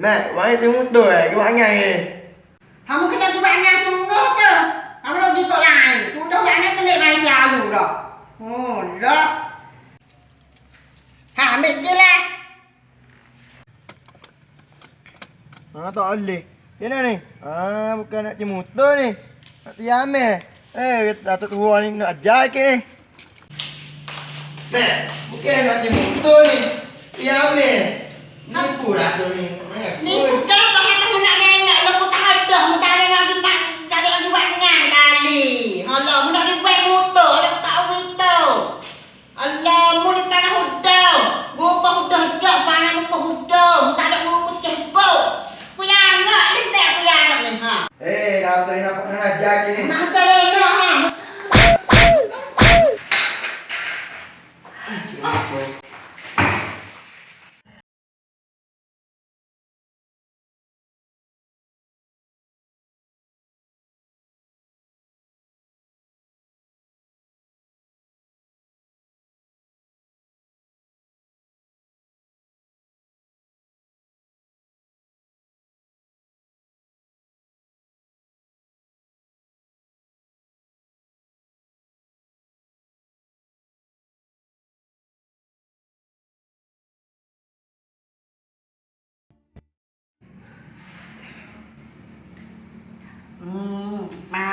Nè, bán sung muốn tuổi cái bán này Không có đâu cái bán này xuống ngốc cơ Không đâu cái tội này xuống đâu bán này cái lệ bài già dù đó Ồ, đó thả mình chưa la Nó tội lì Đến này này À, một cái này chỉ một tôi này Nó giá mẹ Ê, là tự hùa này, nó ở dài kia Mẹ, một cái này chỉ một tôi này Giá mẹ Nó củ đạt rồi này Niku kapan ngatas nak nenek lo ku tahan dah mencari lagi pak cari lagi pak ngang kali. Halo, menak di pak muto, lo tahu itu. Halo, mu di tanah hudau, gua pak hudau panah mu pak hudau, tak ada mu ku sebo. Ku yang ngak, ini tak ku yang ngak ni ha. Eh, dah tanya nak pernah jaga ni. Nak cari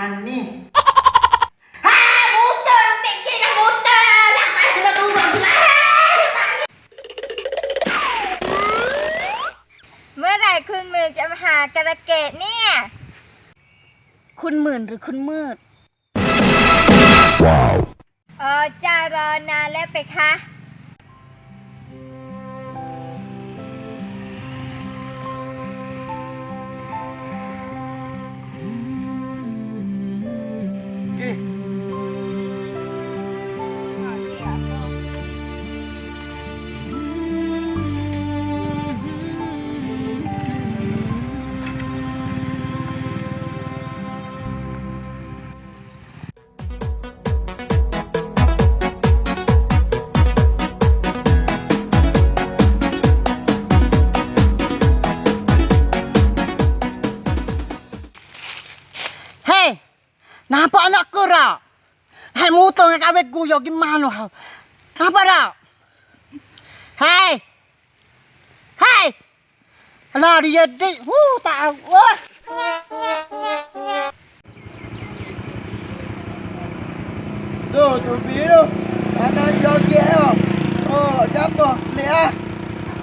manis. Ha, motor ambil je dah motor. Lah kan nak turun pula. เมื่อไหร่คุณหมื่นจะมาหากระเกดเนี่ย คุณหมื่นหรือคุณมืดเออจะรอนานแล้วไปคะ Napa anak ko ra? Hai mutong nga kami kuyo gimano ha. Napa ra? Hai. Hai. Ano di di. Hu ta. Wah. Do, do biro. Ana jogging. Oh, oh dapat leh. Ah.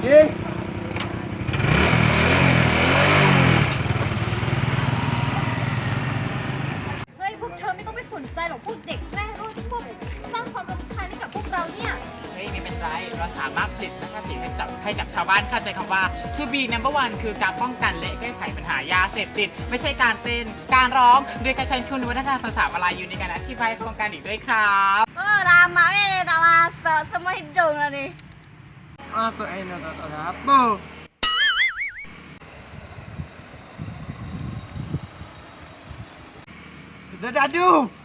Eh. คำว่า to be number one คือการป้องกันและแก้ไขปัญหายาเสพติด ไม่ใช่การเต้น การร้องโดยการใช้คุณวัฒนธรรมภาษามาลายูในการอธิบายโครงการอีกด้วยครับเออ lama eh nak masak semua hidung lah ni Masuk ini tak tahu apa. Dah dah aduh. Hmm,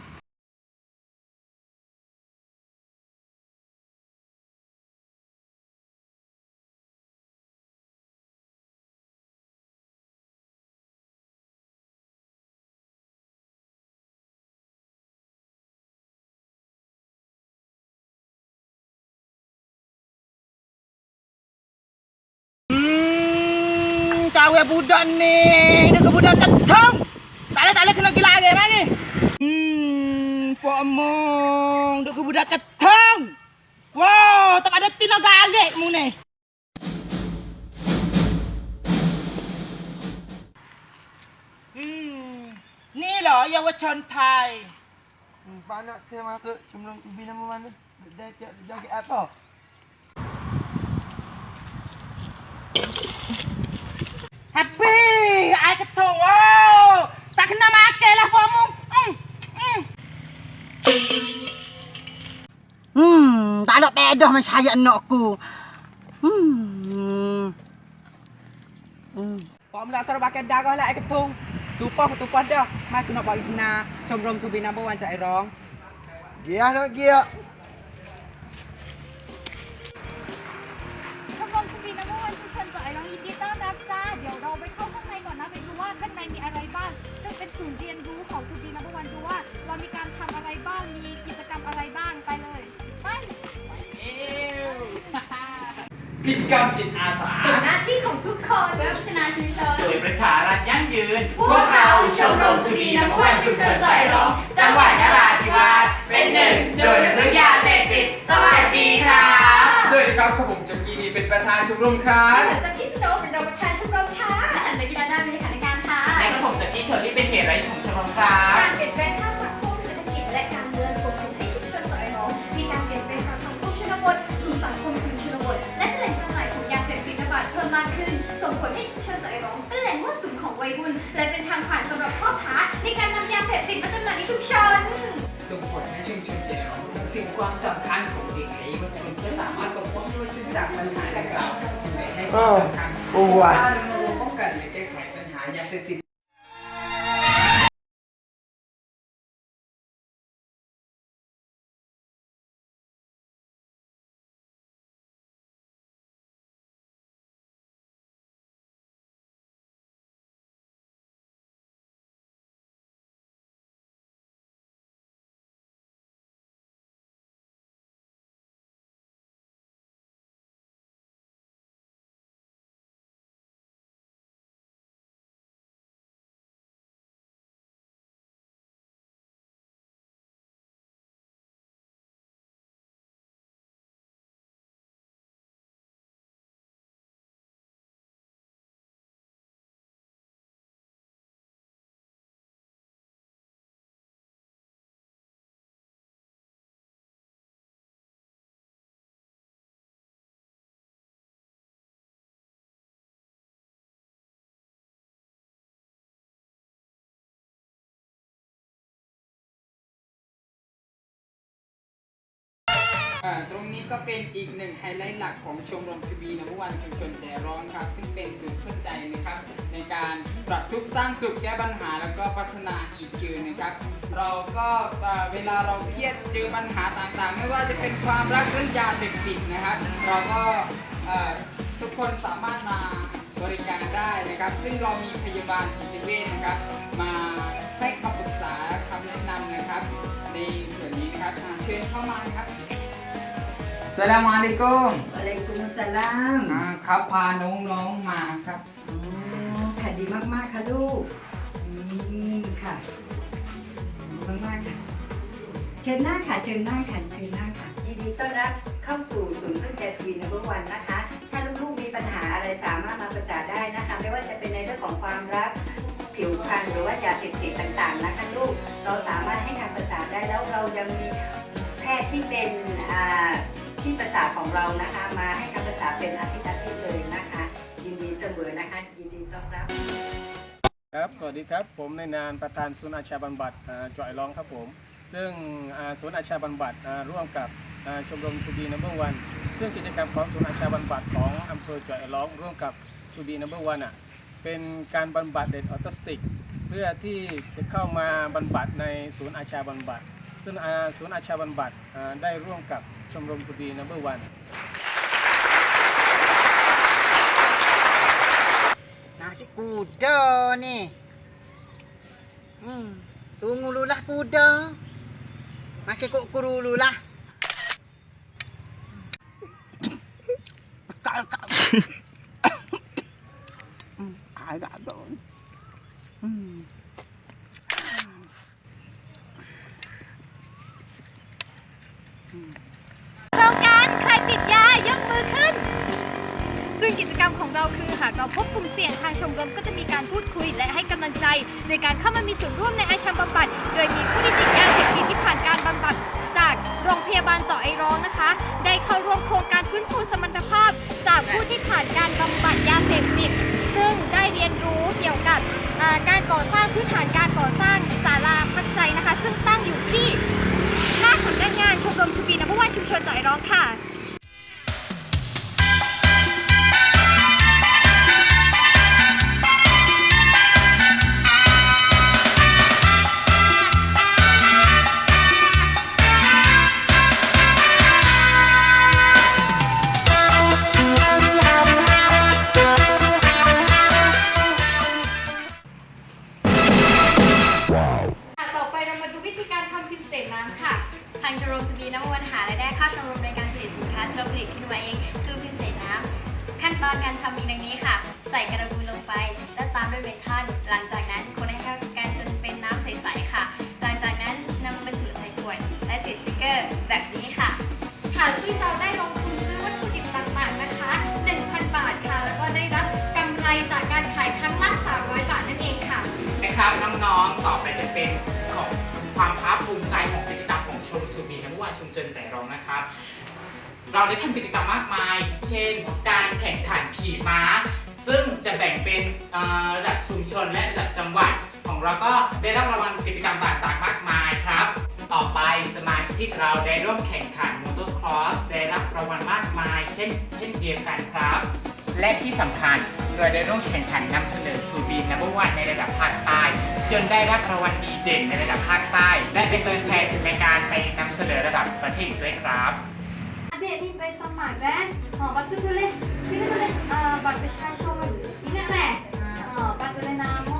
cawe budak ni. Dia ke budak ketong. Tak boleh tak boleh kena gila lagi mana? Hmm, Pak Among. Dia ke budak ketong. Wow, tak ada tina garik mu ni. Hmm, ni lah yang Thai. Hmm, Pak nak saya masuk sebelum ubi nama mana? Dah siap joget apa? Happy, ai ketua. Wow. Tak kena makan lah buah mu. Hmm, hmm, hmm tak ada pedah macam saya anak. Hmm. Hmm. Pak Mula suruh pakai darah lah, aku tung. Tupah, aku tupah dah. Mak aku nak bagi kena. Comrong tu bina bawa cak erong. Giyah nak giyah. ของทูบีนัมเบอร์วันดูว่าเรามีการทำอะไรบ้าง มีกิจกรรมอะไรบ้างไปเลย ไป กิจกรรมจิตอาสาหน้าที่ของทุกคนเพื่อพัฒนาชุมชน โดยประชารัฐยั่งยืน พวกเราชมรมสุบีนัมเบอร์วันชุมชนเจาะไอร้องจังหวัดนราธิวาสเป็นหนึ่ง โดยพึ่งยาเสพติดสวัสดีค่ะสวัสดีครับผมจกีนีเป็นประธานชมรมครับฉันจะพิสโนเป็นรองประธานชมรมค่ะฉันจะกีฬาด้านบริหารการค่ะและก็ ผมจากกี้เชอรี่เป็นเหตุไรของชมรมครับการเปลี่ยนแปลงทางสังคมเศรษฐกิจและการเมืองส่งผลให้ชุมชนต่อยร้องมีการเปลี่ยนแปลงจากสังคมชนบทสู่สังคมกึ่งชนบท และแหล่งจำหน่ายของยาเสพติดระบาดเพิ่มมากขึ้น ส่งผลให้ชุมชนต่อยร้องเป็นแหล่งมั่วสุมของวัยรุ่น และเป็นทางผ่านสำหรับพ่อค้าในการนำยาเสพติดมาจำหน่ายในชุมชน ส่งผลให้ชุมชนเจริญถึงความสำคัญของเด็กและเยาวชนเพื่อสามารถปกป้องเยาวชนจากปัญหาดังกล่าวจึงได้ให้ความสำคัญโอ้ว่ะการรณรงค์ป้องกัน ตรงนี้ก็เป็นอีกหนึ่งไฮไลท์หลักของชมรมทีวีนวันชุมชนแจร้องครับ ซึ่งเป็นศูนย์เข้าใจนะครับ ในการปรับทุกข์สร้างสุขแก้ปัญหาแล้วก็พัฒนาอีกจืนนะครับ เราก็เวลาเราเครียดเจอปัญหาต่างๆ ไม่ว่าจะเป็นความรักหรือยาเสพติดนะครับ เราก็ทุกคนสามารถมาบริการได้นะครับ ซึ่งเรามีพยาบาลจิตเวชนะครับ มาให้คำปรึกษาคำแนะนำนะครับ ในส่วนนี้นะครับเชิญเข้ามาครับ สลามอะลัยกุม Waalaikumsalam. อ่าครับพาน้องๆมาครับ อ๋อค่ะดีมากๆค่ะลูกอืมค่ะดีมากๆค่ะ เชิญหน้าค่ะ เชิญหน้าค่ะ เชิญหน้าค่ะ ยินดีต้อนรับเข้าสู่ศูนย์พึ่งใจทวีนัมเบอร์วันนะคะ ถ้าลูกๆมีปัญหาอะไรสามารถมาปรึกษาได้นะคะ ไม่ว่าจะเป็นในเรื่องของความรัก ผิวพรรณหรือว่ายาเสพติดต่างๆนะคะลูก เราสามารถให้คำปรึกษาได้แล้วเรายังมีแพทย์ที่เป็นอ่า ที่ปรึกษาของเรานะคะ มาให้คำปรึกษาเป็นอาทิตย์อาทิตย์เลยนะคะ ยินดีเสมอนะคะ ยินดีต้อนรับ ครับ สวัสดีครับ ผมในนามประธานศูนย์อาชาบำบัดจ่อยร้องครับผม ซึ่งศูนย์อาชาบำบัดร่วมกับชมรมทูบีนัมเบอร์วัน ซึ่งกิจกรรมของศูนย์อาชาบำบัดของอำเภอจ่อยร้อง ร่วมกับทูบีนัมเบอร์วันอะ เป็นการบำบัดเด็กออทิสติก เพื่อที่จะเข้ามาบำบัดในศูนย์อาชาบำบัด ซึ่งอ่าศูนย์อาชาบำบัดอ่าได้ร่วมกับชมรมทูบีนัมเบอร์วัน Nasi kuda ni. Hmm. Tunggu lulah kuda. Makan kok dulu lah. ติดยายกมือขึ้น ซึ่งกิจกรรมของเราคือหากเราพบกลุ่มเสี่ยงทางชมรมก็จะมีการพูดคุยและให้กำลังใจ โดยการเข้ามามีส่วนร่วมในอาชีพบำบัด โดยมีผู้ที่ติดยาเสพติดที่ผ่านการบำบัดจากโรงพยาบาลเจาะไอร้องนะคะ ได้เข้าร่วมโครงการฟื้นฟูสมรรถภาพ จากผู้ที่ผ่านการบำบัดยาเสพติดซึ่งได้เรียนรู้เกี่ยวกับการก่อสร้างพื้นฐานการก่อสร้างศาลาพักใจนะคะ ซึ่งตั้งอยู่ที่หน้าสำนักงานชมรมชูบีนับวันชุมชนเจาะไอร้องค่ะ น้ำมันหารายได้ค่าชมรมในการผลิตสินค้าที่เราผลิตขึ้นมาเองคือพิมพ์ใส่น้ำขั้นตอนการทำมีดังนี้ค่ะ ใส่กระบูลงไป และตามด้วยเบคอนหลังจากนั้นคนให้เข้ากันจนเป็นน้ำใสๆค่ะ หลังจากนั้นนำบรรจุใส่ขวดและติดสติกเกอร์แบบนี้ค่ะ ค่ะซึ่เราได้ลงทุนซื้อวัตถุดิบต่างๆนะคะ1,000 บาทค่ะ แล้วก็ได้รับกำไรจากการขายครั้งละ300 บาทนั่นเองค่ะนะครับน้องๆ จน้ำวันชุมชนแสงรองนะครับเราได้ทำกิจกรรมมากมาย เช่น การแข่งขันขี่ม้า ซึ่งจะแบ่งเป็นระดับชุมชนและระดับจังหวัด ของเราก็ได้รับรางวัลกิจกรรมต่างๆ มากมายครับ ต่อไปสมาชิกเราได้ร่วมแข่งขันมอเตอร์ครอสได้รับรางวัลมากมาย เช่น เช่นเดียวกันครับ และที่สำคัญเราได้ร่วมแข่งขันนำเสนอชูบีนัมเบอร์วันในระดับภาคใต้ จนได้รับรางวัลดีเด่นในระดับภาคใต้ และเป็นตัวแทนในการไปนำเสนอระดับประเทศด้วยครับเด็กที่ไปสมัครได้หอบัตรตัวเลยนี่ก็เลยเอ่อบัตรประชาชนนี่นั่นแหละเอ่อบัตรตัวเลยนาม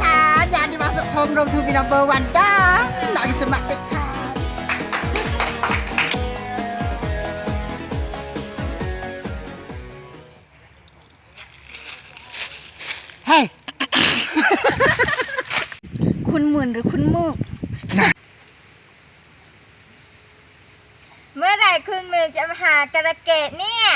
ชายานีมาสุทมรงทูบีนัมเบอร์วันด้าหนัอสมัครแต่ช้าเฮ้ยคุณหมื่นหรือคุณมุกเมื่อไหร่คุณหมื่นจะมาหากระเกตเนี่ย